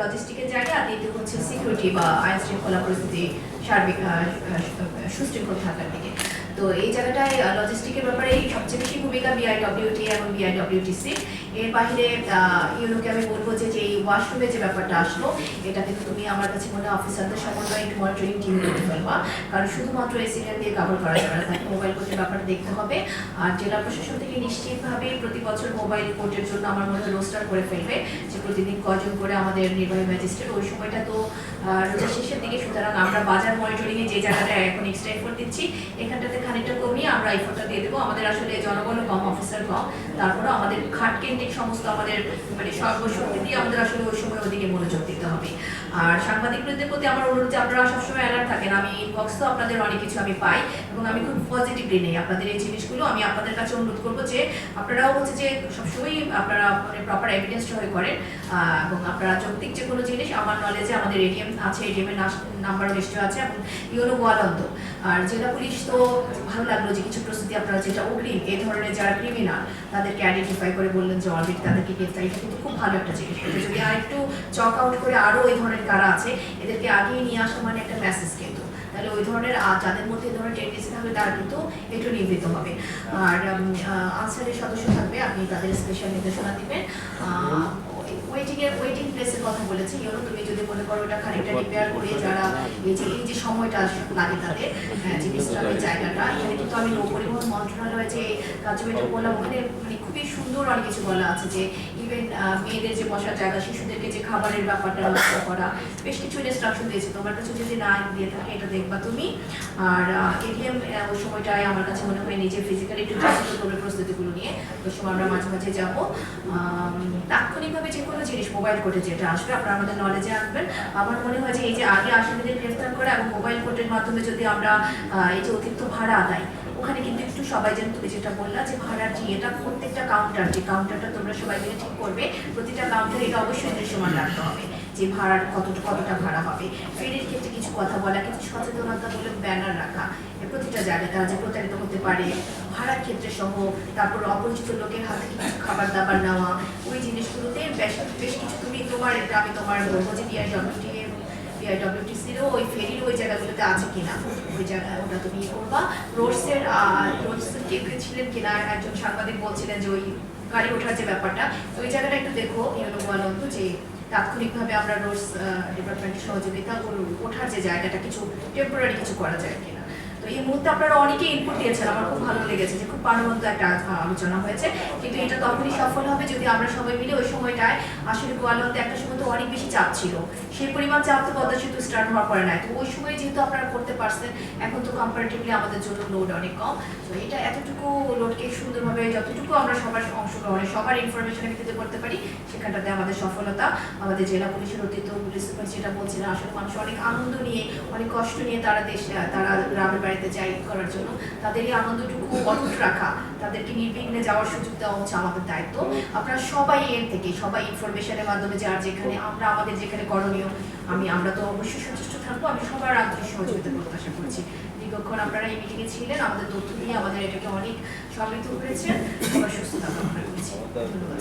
লজিস্টিকের জায়গা দ্বিতীয় হচ্ছে সিকিউরিটি বা আইন শৃঙ্খলা পরিস্থিতি, সার্বিক সুশৃঙ্খল থাকার দিকে। তো এই জায়গাটায় লজিস্টিকের ব্যাপারে সবচেয়ে বেশি ভূমিকা বিআইডব্লিউটি এবং বিআইডব্লিউটিসি এর বাইরে ইউনোকে আমি বলব যে ওয়াশরুমে যে ব্যাপারটা আসলো, এটা কিন্তু তুমি আমার কাছে মনে হয় অফিসারদের সমন্বয়ে একটু মনিটরিং টিম করতে ফেলবা কারণ শুধুমাত্র এসিডেন্ট দিয়ে কাভার করা যাবে না মোবাইল কোর্টের ব্যাপারটা দেখতে হবে। আর জেলা প্রশাসন থেকে নিশ্চিতভাবে প্রতি বছর মোবাইল কোর্টের জন্য আমার মনে হয় রোস্টার করে ফেলবে, যে প্রতিদিন কজন করে আমাদের নির্বাহী ম্যাজিস্ট্রেট ওই সময়টা তো রোজার শেষের দিকে। সুতরাং আমরা বাজার মনিটরিংয়ে যে জায়গাটা এখন এক্সট্রা এফোর্ট দিচ্ছি, এখানটাতে খানিকটা কমিয়ে আমরা এফোর্টটা দিয়ে দেবো। আমাদের আসলে জনগণও কম অফিসার কম। তারপরে আমাদের খাট কেন্দ্রিক সমস্ত আমাদের মানে সর্বশক্তি দিয়ে আমাদের আসলে ওই সময় ওদিকে মনোযোগ দিতে হবে। আর সাংবাদিকদের প্রতি আমার অনুরোধ যে আপনারা সবসময় অ্যালার্ট থাকেন। আমি ইনবক্স তো আপনাদের অনেক কিছু আমি পাই এবং আমি খুব পজিটিভলি নেই। আপনাদের এই জিনিসগুলো আমি আপনাদের কাছে অনুরোধ করব যে আপনারাও হচ্ছে যে সবসময় আপনারা মানে প্রপার এভিডেন্স হয়ে করেন। এবং আপনারা যৌক্তিক যে কোনো জিনিস আমার নলেজে আমাদের এটিএম আছে এটিএম এর নাম্বারও নিশ্চয় আছে এবং ইউনো গোয়ালন্দ। আর জেলা পুলিশ তো ভালো লাগল যে কিছু প্রস্তুতি আপনারা যেটা অগ্রিম, এই ধরনের যারা ক্রিমিনাল তাদেরকে আইডেন্টিফাই করে বললেন যে অলরেডি তাদেরকে গ্রেফতার এটা কিন্তু খুব ভালো একটা জিনিস। যদি একটু চক আউট করে আরও ওই ধরনের কারা আছে, এদেরকে আগিয়ে নিয়ে আসা মানে একটা মেসেজ কিন্তু। তাহলে ওই ধরনের যাদের মধ্যে এই ধরনের টেন্ডেন্সি থাকবে, তারা কিন্তু একটু নিবৃত হবে। আর আনসারের সদস্য থাকবে, আপনি তাদের স্পেশাল নির্দেশনা দিবেন। ওয়েটিং এর ওয়েটিং প্লেসের কথা বলেছি। ইউনো তুমি যদি মনে করো ওটা খানিকটা রিপেয়ার করে যারা এই যে এই যে সময়টা লাগে তাদের হ্যাঁ, যে জায়গাটা এখানে কিন্তু আমি নৌ পরিবহন মন্ত্রণালয় যে কার্যক্রমটা বললাম ওখানে মানে খুবই সুন্দর অনেক কিছু বলা আছে যে ইভেন মেয়েদের যে বসার জায়গা শিশুদেরকে যে খাবারের ব্যাপারটা ব্যবস্থা করা বেশ কিছু ইনস্ট্রাকশন দিয়েছে। তোমার কাছে যদি না দিয়ে থাকে এটা দেখবা তুমি। আর এটিএম ওই সময়টায় আমার কাছে মনে হয় নিজে ফিজিক্যালি একটু প্রস্তুতিগুলো নিয়ে। ওই সময় আমরা মাঝে মাঝে যাব। তাৎক্ষণিকভাবে যে কোনো জিনিস মোবাইল কোর্টে যেটা আসবে, আপনারা আমাদের নলেজে আনবেন। আমার মনে হয় যে এই যে আগে আসামিদের গ্রেফতার করে এবং মোবাইল কোর্টের মাধ্যমে যদি আমরা এই যে অতিরিক্ত ভাড়া আদায়, ওখানে কিন্তু একটু সবাই যেন তুমি যেটা বললা যে ভাড়ার যে এটা প্রত্যেকটা কাউন্টার যে কাউন্টারটা তোমরা সবাই মিলে ঠিক করবে, প্রতিটা কাউন্টার এটা অবশ্যই দৃশ্যমান রাখতে হবে। যে ভাড়ার কতটা কতটা ভাড়া হবে। ফেরির ক্ষেত্রে কিছু কথা বলা কিছু সচেতনতা বলে ব্যানার রাখা। প্রতিটা জায়গায় তারা যে প্রতারিত হতে পারে, ভাড়ার ক্ষেত্রে সহ, তারপর অপরিচিত লোকের হাতে কিছু খাবার দাবার নেওয়া, ওই জিনিসগুলোতে বেশ বেশ কিছু তুমি তোমার, এটা আমি তোমার বলব যে বিআইডব্লিউটিসিরও ওই ফেরির ওই জায়গাগুলোতে আছে কিনা। ওই জায়গা ওটা তুমি ইয়ে করবা। রোডসের রোডসের কেউ ছিলেন কিনা, একজন সাংবাদিক বলছিলেন যে ওই গাড়ি ওঠার যে ব্যাপারটা ওই জায়গাটা একটু দেখো ইউনো বলন্ত যে তাৎক্ষণিকভাবে আমরা রোডস ডিপার্টমেন্টের সহযোগিতা ওঠার যে জায়গাটা কিছু টেম্পোরারি কিছু করা যায় কিনা। তো এই মুহূর্তে আপনারা অনেকে ইনপুট দিয়েছেন, আমার খুব ভালো লেগেছে যে খুব প্রাণবন্ত একটা আলোচনা হয়েছে। কিন্তু এটা তখনই সফল হবে যদি আমরা সবাই মিলে ওই সময়টায় আসলে গোয়ালন্দে একটা সময় তো অনেক বেশি চাপ ছিল। সেই পরিমাণ চাপ তো পদ্মা সেতু স্টার্ট হওয়ার পরে নাই। তো ওই সময় যেহেতু আপনারা করতে পারছেন, এখন তো কম্পারেটিভলি আমাদের জন্য লোড অনেক কম। তো এটা এতটুকু লোডকে সুন্দরভাবে যতটুকু আমরা সবার অংশগ্রহণে, সবার ইনফরমেশনের ভিত্তিতে করতে পারি, সেখানটাতে আমাদের সফলতা, আমাদের জেলা পুলিশের অতীত পুলিশ সুপার যেটা বলছিলেন আসলে মানুষ অনেক আনন্দ নিয়ে, অনেক কষ্ট নিয়ে তারা দেশ, তারা গ্রামের বাড়িতে যাই করার জন্য তাদের এই আনন্দটুকু অটুট রাখা, তাদেরকে নির্বিঘ্নে যাওয়ার সুযোগ দেওয়া হচ্ছে আমাদের দায়িত্ব। আপনারা সবাই এর থেকে, সবাই ইনফরমেশনের মাধ্যমে যার যেখানে, আমরা আমাদের যেখানে করণীয়, আমি, আমরা তো অবশ্যই সচেষ্ট থাকব, আমি সবার আন্তরিক সহযোগিতা প্রত্যাশা করছি। দীর্ঘক্ষণ আপনারা এই মিটিংয়ে ছিলেন, আমাদের তথ্য নিয়ে আমাদের এটাকে অনেক সমৃদ্ধ করেছেন। সবার সুস্থতা কামনা করছি ধন্যবাদ।